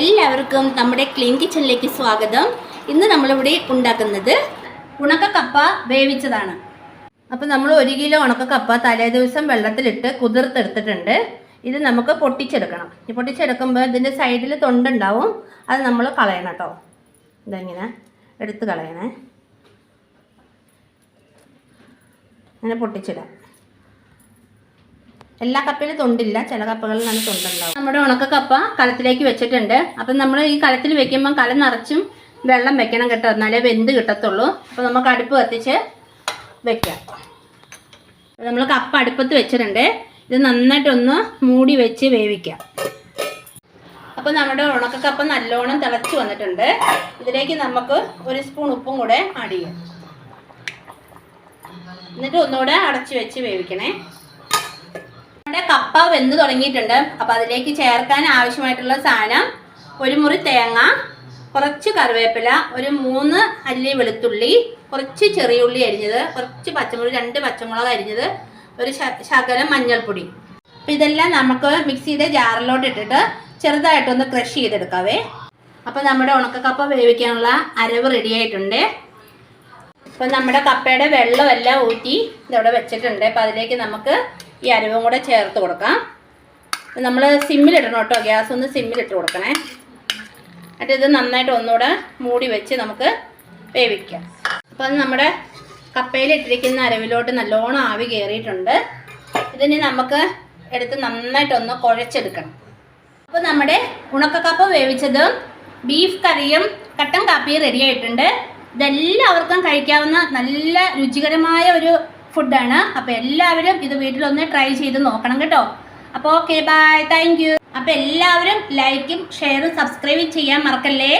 എല്ലാവർക്കും നമ്മുടെ ക്ലീൻ കിച്ചണിലേക്ക് സ്വാഗതം. ഇന്ന് നമ്മളിവിടെ ഉണ്ടാക്കുന്നത് ഉണക്കക്കപ്പ വേവിച്ചതാണ്. അപ്പോൾ നമ്മൾ ഒരു കിലോ ഉണക്കക്കപ്പ തലേ ദിവസം വെള്ളത്തിലിട്ട് കുതിർത്തെടുത്തിട്ടുണ്ട്. ഇത് നമുക്ക് പൊട്ടിച്ചെടുക്കണം. പൊട്ടിച്ചെടുക്കുമ്പോൾ ഇതിന്റെ സൈഡിൽ തൊണ്ടുണ്ടാവും. അത് നമ്മൾ കളയണം കേട്ടോ ഇതെങ്ങനെ? എടുത്ത് കളയണേ. അങ്ങനെ പൊട്ടിച്ചിടാം. എല്ലാ കപ്പയിലും തൊണ്ടില്ല ചില കപ്പകളിലാണ് തൊണ്ടുണ്ടാവും. നമ്മുടെ ഉണക്ക കപ്പ കലത്തിലേക്ക് വെച്ചിട്ടുണ്ട്. അപ്പം നമ്മൾ ഈ കലത്തിൽ വെക്കുമ്പോൾ കല നിറച്ചും വെള്ളം വെക്കണം കേട്ടോ. എന്നാലേ വെന്ത് കിട്ടത്തുള്ളൂ. അപ്പോൾ നമുക്ക് അടുപ്പ് കത്തിച്ച് വെക്കാം. നമ്മൾ കപ്പ അടുപ്പത്ത് വെച്ചിട്ടുണ്ട്. ഇത് നന്നായിട്ടൊന്ന് മൂടി വെച്ച് വേവിക്കാം. അപ്പോൾ നമ്മുടെ ഉണക്കക്കപ്പ നല്ലോണം തിളച്ച് വന്നിട്ടുണ്ട്. ഇതിലേക്ക് നമുക്ക് ഒരു സ്പൂൺ ഉപ്പും കൂടെ ആഡ് ചെയ്യാം. എന്നിട്ട് ഒന്നുകൂടെ അടച്ചു വെച്ച് വേവിക്കണേ. നമ്മുടെ കപ്പ വെന്ത് തുടങ്ങിയിട്ടുണ്ട്. അപ്പോൾ അതിലേക്ക് ചേർക്കാൻ ആവശ്യമായിട്ടുള്ള സാധനം ഒരു മുറി തേങ്ങ കുറച്ച് കറിവേപ്പില ഒരു മൂന്ന് അല്ലി വെളുത്തുള്ളി കുറച്ച് ചെറിയ ഉള്ളി അരിഞ്ഞത് കുറച്ച് പച്ചമുളക് രണ്ട് പച്ചമുളക് അരിഞ്ഞത് ഒരു ശകലം മഞ്ഞൾപ്പൊടി. അപ്പം ഇതെല്ലാം നമുക്ക് മിക്സിയുടെ ജാറിലോട്ട് ഇട്ടിട്ട് ചെറുതായിട്ടൊന്ന് ക്രഷ് ചെയ്തെടുക്കാവേ. അപ്പോൾ നമ്മുടെ ഉണക്കക്കപ്പ വേവിക്കാനുള്ള അരവ് റെഡി ആയിട്ടുണ്ട്. അപ്പോൾ നമ്മുടെ കപ്പയുടെ വെള്ളമെല്ലാം ഊറ്റി ഇതവിടെ വെച്ചിട്ടുണ്ട്. അപ്പോൾ അതിലേക്ക് നമുക്ക് ഈ അരവും കൂടെ ചേർത്ത് കൊടുക്കാം. നമ്മൾ സിമ്മിലിടണം കേട്ടോ. ഗ്യാസ് ഒന്ന് സിമ്മിലിട്ട് കൊടുക്കണേ. എന്നിട്ട് ഇത് നന്നായിട്ട് ഒന്നുകൂടെ മൂടി വെച്ച് നമുക്ക് വേവിക്കാം. അപ്പം നമ്മുടെ കപ്പയിലിട്ടിരിക്കുന്ന അരവിലോട്ട് നല്ലോണം ആവി കയറിയിട്ടുണ്ട് ഇതിന് നമുക്ക് എടുത്ത് നന്നായിട്ടൊന്ന് കുഴച്ചെടുക്കണം. അപ്പോൾ നമ്മുടെ ഉണക്കക്കപ്പ വേവിച്ചതും ബീഫ് കറിയും കട്ടൻ കാപ്പിയും റെഡിയായിട്ടുണ്ട് ഇതെല്ലാവർക്കും കഴിക്കാവുന്ന നല്ല രുചികരമായ ഒരു ഫുഡാണ് അപ്പോൾ എല്ലാവരും ഇത് വീട്ടിലൊന്ന് ട്രൈ ചെയ്ത് നോക്കണം കേട്ടോ. അപ്പോൾ ഓക്കെ ബൈ താങ്ക് അപ്പോൾ എല്ലാവരും ലൈക്കും ഷെയറും സബ്സ്ക്രൈബ് ചെയ്യാൻ മറക്കല്ലേ?